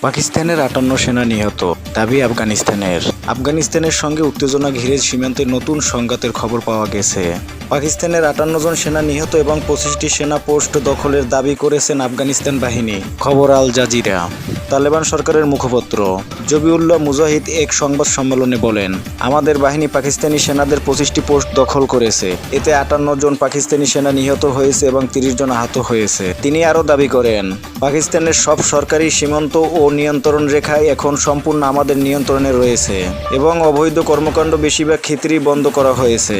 পাকিস্তানের আটান্ন সেনা নিহত, দাবি আফগানিস্তানের। আফগানিস্তানের সঙ্গে উত্তেজনা ঘিরে সীমান্তে নতুন সংঘাতের খবর পাওয়া গেছে। পাকিস্তানের আটান্ন জন সেনা নিহত এবং পঁচিশটি সেনা পোস্ট দখলের দাবি করেছেন আফগানিস্তান বাহিনী। খবর আল জাজিরা। তালেবান সরকারের মুখপাত্র। জবিউল্লাহ মুজাহিদ এক সংবাদ সম্মেলনে বলেন, আমাদের বাহিনী পাকিস্তানি সেনাদের পঁচিশটি পোস্ট দখল করেছে। এতে আটান্ন জন পাকিস্তানি সেনা নিহত হয়েছে এবং তিরিশ জন আহত হয়েছে। তিনি আরও দাবি করেন, পাকিস্তানের সব সরকারি সীমান্ত ও নিয়ন্ত্রণ রেখায় এখন সম্পূর্ণ আমাদের নিয়ন্ত্রণে রয়েছে এবং অবৈধ কর্মকাণ্ড বেশিরভাগ ক্ষেত্রেই বন্ধ করা হয়েছে।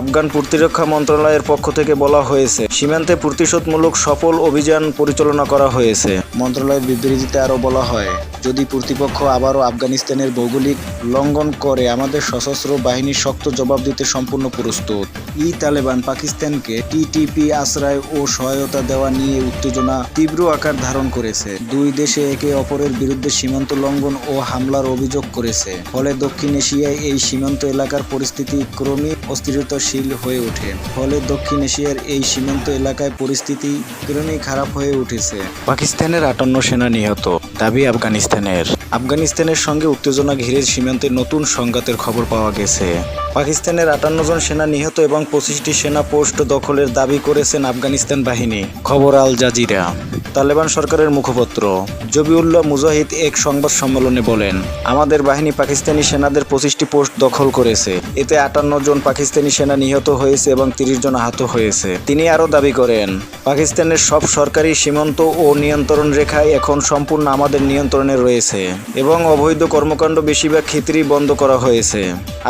আফগান প্রতিরক্ষা মন্ত্রণালয়ের পক্ষ থেকে বলা হয়েছে, সীমান্তে প্রতিশোধমূলক সফল অভিযান পরিচালনা করা হয়েছে। মন্ত্রণালয়ের বিবৃতিতে আরও বলা হয়, যদি প্রতিপক্ষ আবারও আফগানিস্তানের ভৌগোলিক লঙ্ঘন করে, আমাদের সশস্ত্র বাহিনীর শক্ত জবাব দিতে সম্পূর্ণ প্রস্তুত। ই তালেবান পাকিস্তানকে টিটিপি আশ্রয় ও সহায়তা দেওয়া নিয়ে উত্তেজনা তীব্র আকার ধারণ করেছে। দুই দেশে একে অপরের বিরুদ্ধে সীমান্ত লঙ্ঘন ও হামলার অভিযোগ করেছে। ফলে দক্ষিণ এশিয়ায় এই সীমান্ত এলাকার পরিস্থিতি ক্রমেই অস্থিরতাশীল হয়ে ওঠে। ফলে দক্ষিণ এশিয়ার এই সীমান্ত এলাকায় পরিস্থিতি ক্রমেই খারাপ হয়ে উঠেছে। পাকিস্তানের আটান্ন সেনা নিহত, দাবি আফগানিস্তানের। আফগানিস্তানের সঙ্গে উত্তেজনা ঘিরে সীমান্তে নতুন সংঘাতের খবর পাওয়া গেছে। পাকিস্তানের আটান্ন জন সেনা নিহত এবং পঁচিশটি সেনা পোস্ট দখলের দাবি করেছেন আফগানিস্তান বাহিনী, খবর আল জাজিরা। তালেবান সরকারের মুখপাত্র জবিউল্লাহ মুজাহিদ এক সংবাদ সম্মেলনে বলেন, আমাদের বাহিনী পাকিস্তানি সেনাদের পঁচিশটি পোস্ট দখল করেছে। এতে আটান্ন জন পাকিস্তানি সেনা নিহত হয়েছে এবং তিরিশ জন আহত হয়েছে। তিনি আরও দাবি করেন, পাকিস্তানের সব সরকারি সীমান্ত ও নিয়ন্ত্রণ রেখায় এখন সম্পূর্ণ আমাদের নিয়ন্ত্রণে রয়েছে এবং অবৈধ কর্মকাণ্ড বেশিরভাগ ক্ষেত্রেই বন্ধ করা হয়েছে।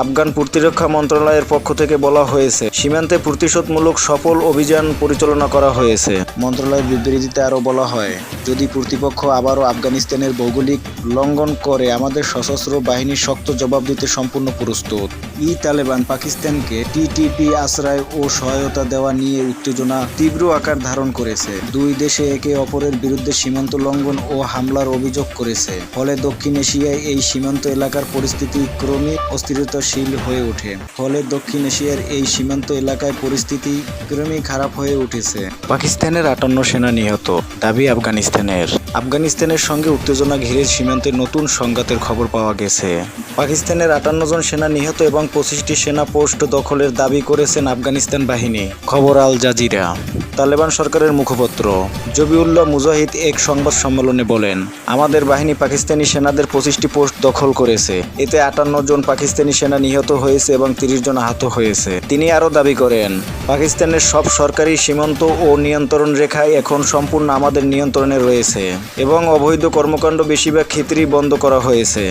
আফগান প্রতিরক্ষা মন্ত্রণালয়ের পক্ষ থেকে বলা হয়েছে, সীমান্তে প্রতিশোধমূলক সফল অভিযান পরিচালনা করা হয়েছে। মন্ত্রণালয়ের বিবৃতিতে আরও বলা হয়, যদি প্রতিপক্ষ আবারও আফগানিস্তানের ভৌগোলিক লঙ্ঘন করে, আমাদের সশস্ত্র বাহিনীর শক্ত জবাব দিতে সম্পূর্ণ প্রস্তুত। ই তালেবান পাকিস্তানকে টিটিপি আশ্রয় ও সহায়তা দেওয়া নিয়ে উত্তেজনা তীব্র আকার ধারণ করেছে। দুই দেশে একে অপরের বিরুদ্ধে সীমান্ত লঙ্ঘন ও হামলার অভিযোগ করেছে। ফলে দক্ষিণ এশিয়ায় এই সীমান্ত এলাকার পরিস্থিতি ক্রমে অস্থিরতাশীল হয়ে ওঠে। ফলে দক্ষিণ এশিয়ার এই সীমান্ত এলাকায় পরিস্থিতি ক্রমেই খারাপ হয়ে উঠেছে। পাকিস্তানের আটান্ন সেনা নিহত, দাবি আফগানিস্তানের। আফগানিস্তানের সঙ্গে উত্তেজনা ঘিরে সীমান্তে নতুন সংঘাতের খবর পাওয়া গেছে। পাকিস্তানের আটান্ন জন সেনা নিহত এবং পঁচিশটি সেনা পোস্ট দখলের দাবি করেছেন আফগানিস্তান বাহিনী। খবর আল জাজিরা। তালেবান সরকারের মুখপাত্র। জবিউল্লাহ মুজাহিদ এক সংবাদ সম্মেলনে বলেন, আমাদের বাহিনী পাকিস্তানি সেনাদের পঁচিশটি পোস্ট দখল করেছে। এতে আটান্ন জন পাকিস্তানি সেনা নিহত হয়েছে এবং তিরিশ জন আহত হয়েছে। তিনি আরও দাবি করেন, পাকিস্তানের সব সরকারি সীমান্ত ও নিয়ন্ত্রণ রেখায় এখন সম্পূর্ণ আমাদের নিয়ন্ত্রণে রয়েছে এবং অবৈধ কর্মকাণ্ড বেশিরভাগ ক্ষেত্রেই বন্ধ করা হয়েছে।